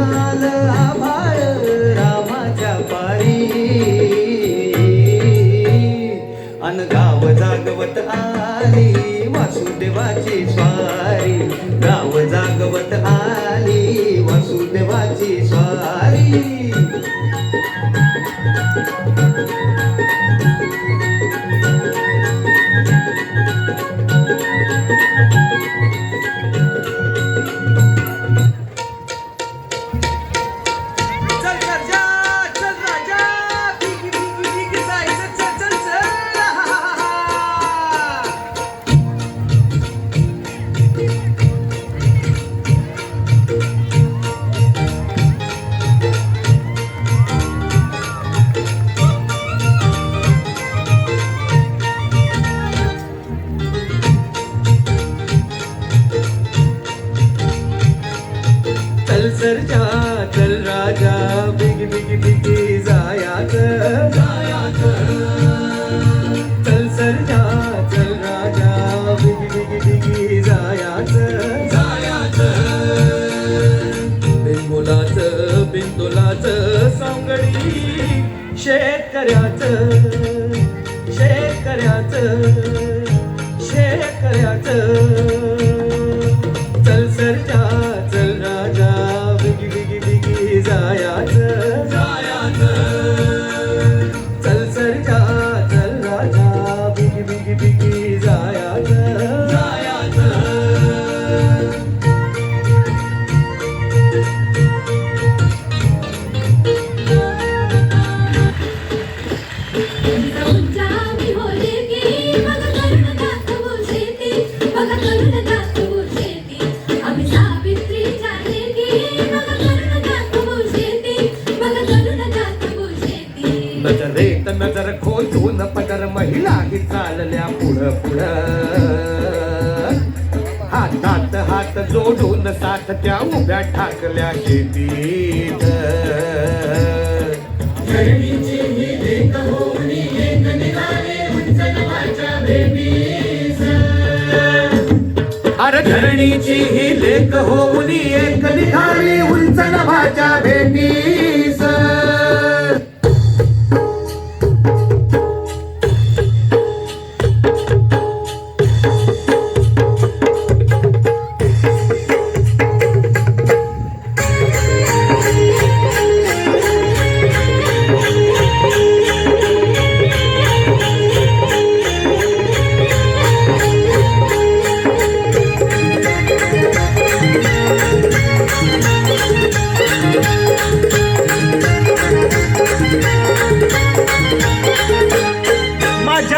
निघाल आभाळ पारी अनगाव जागवत आली. चल सरजा चल राजा. Big big बिगी जायाच. जायाच चल सरजा चल राजा. Big big बिगी जायाच. जायाच बिनमुलाच बिंदुलाच सांगडी शेतकऱ्याच. शेतकऱ्याच. पुढं हातात हात जोडून साथ त्या उभ्या ठाकल्या शेतीत. अरे धरणीची ही लेख होऊन एक निघाली उंच नभाच्या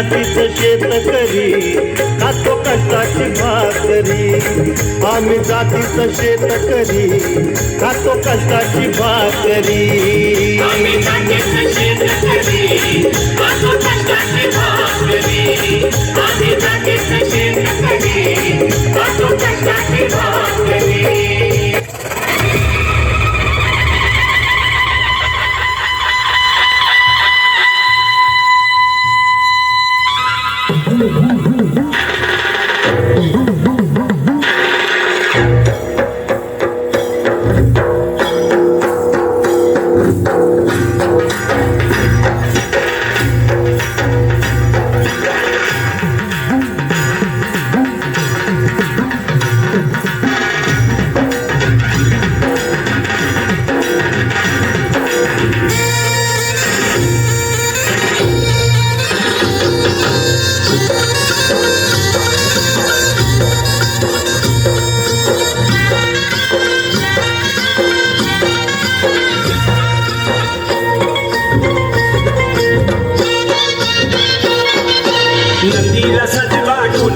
आम्ही शेतकरी खातो कष्टाची भाकरी. आम्ही जातीच शेतकरी खातो कष्टाची भाकरी. आम्ही जातीच शेतकरी खातो कष्टाची भाकरी Mm-hmm.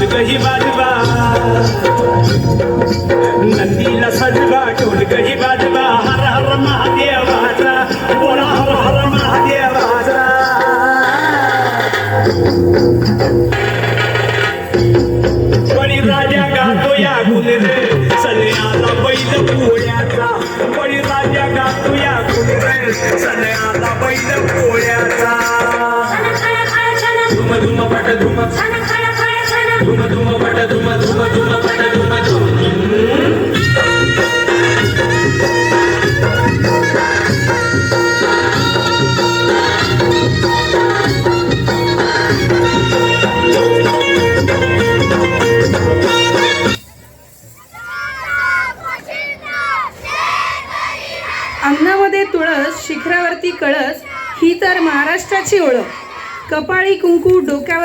ढोल गही वाजवा. नंदीला सजवा ढोल गही वाजवा. हर हर महादेवाचा बोला हर हर महादेवाचा बळी राजा गातो या गुण रे सन्याला बैल पोळ्याचा. बळी राजा गातो या गुण रे सन्याला बैल पोळ्याचा धुम धुम पट धुम. अन्नामध्ये तुळस शिखरावरती कळस ही तर महाराष्ट्राची ओळख. कपाळी कुंकू डोक्यावर